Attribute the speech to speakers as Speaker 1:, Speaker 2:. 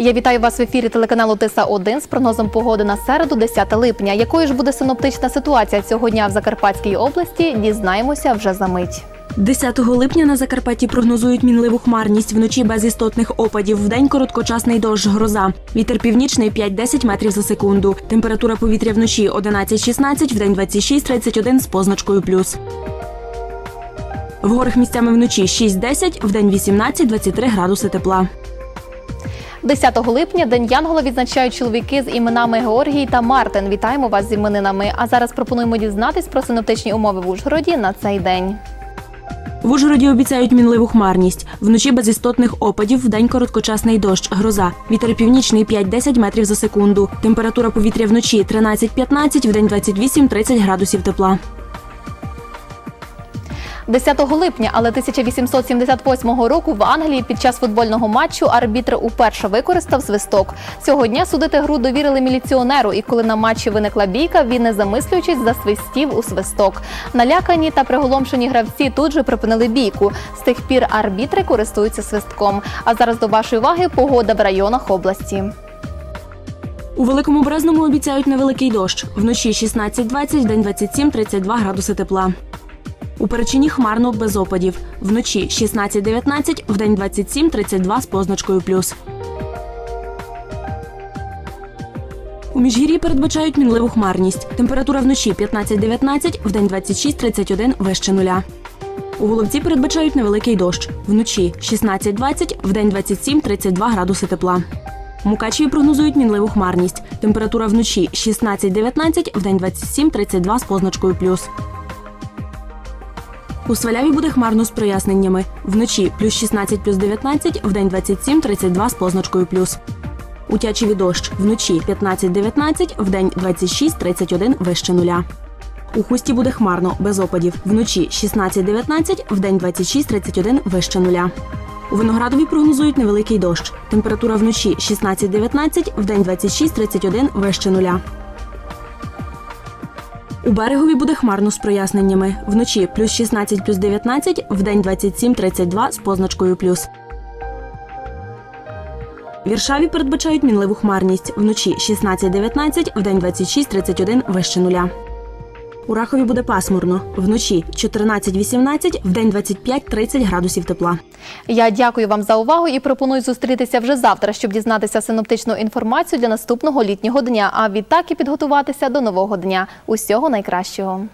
Speaker 1: Я вітаю вас в ефірі телеканалу Тиса 1 з прогнозом погоди на середу, 10 липня. Якою ж буде синоптична ситуація цього дня в Закарпатській області? Дізнаємося вже за мить.
Speaker 2: 10 липня на Закарпатті прогнозують мінливу хмарність, вночі без істотних опадів, вдень короткочасний дощ, гроза. Вітер північний 5-10 метрів за секунду. Температура повітря вночі 11-16, вдень 26-31 з позначкою плюс. В горах місцями вночі 6-10, вдень 18-23 градуси тепла.
Speaker 1: 10 липня День Янгола відзначають чоловіки з іменами Георгій та Мартин. Вітаємо вас з іменинами. А зараз пропонуємо дізнатись про синоптичні умови в Ужгороді на цей день.
Speaker 2: В Ужгороді обіцяють мінливу хмарність. Вночі без істотних опадів, вдень короткочасний дощ, гроза. Вітер північний 5-10 метрів за секунду. Температура повітря вночі 13-15, вдень 28-30 градусів тепла.
Speaker 1: 10 липня, але 1878 року в Англії під час футбольного матчу арбітр уперше використав свисток. Цього дня судити гру довірили міліціонеру, і коли на матчі виникла бійка, він не замислюючись засвистів у свисток. Налякані та приголомшені гравці тут же припинили бійку. З тих пір арбітри користуються свистком. А зараз до вашої уваги погода в районах області.
Speaker 2: У Великому Брезному обіцяють невеликий дощ. Вночі 16-20, вдень 27-32 градуси тепла. У Перечині хмарно без опадів. Вночі 16-19, вдень 27-32 з позначкою плюс. У Міжгір'ї передбачають мінливу хмарність. Температура вночі 15-19, вдень 26-31 вище нуля. У Головці передбачають невеликий дощ. Вночі 16-20, вдень 27-32 градуси тепла. Мукачеві прогнозують мінливу хмарність. Температура вночі 16-19, вдень 27-32 з позначкою плюс. У Сваляві буде хмарно з проясненнями. Вночі плюс 16 плюс 19, вдень 27-32 з позначкою плюс. У Тячеві дощ вночі 15-19, вдень 26-31 вище нуля. У Хусті буде хмарно, без опадів. Вночі 16-19, вдень 26-31 вище нуля. У Виноградові прогнозують невеликий дощ. Температура вночі 16-19, вдень 26-31 вище нуля. У берегові буде хмарно з проясненнями. Вночі плюс 16 плюс 19, вдень 27-32 з позначкою плюс. Віршаві передбачають мінливу хмарність. Вночі 16-19, вдень 26-31 вище нуля. У Рахові буде пасмурно. Вночі 14-18, вдень 25-30 градусів тепла.
Speaker 1: Я дякую вам за увагу і пропоную зустрітися вже завтра, щоб дізнатися синоптичну інформацію для наступного літнього дня. А відтак і підготуватися до нового дня. Усього найкращого.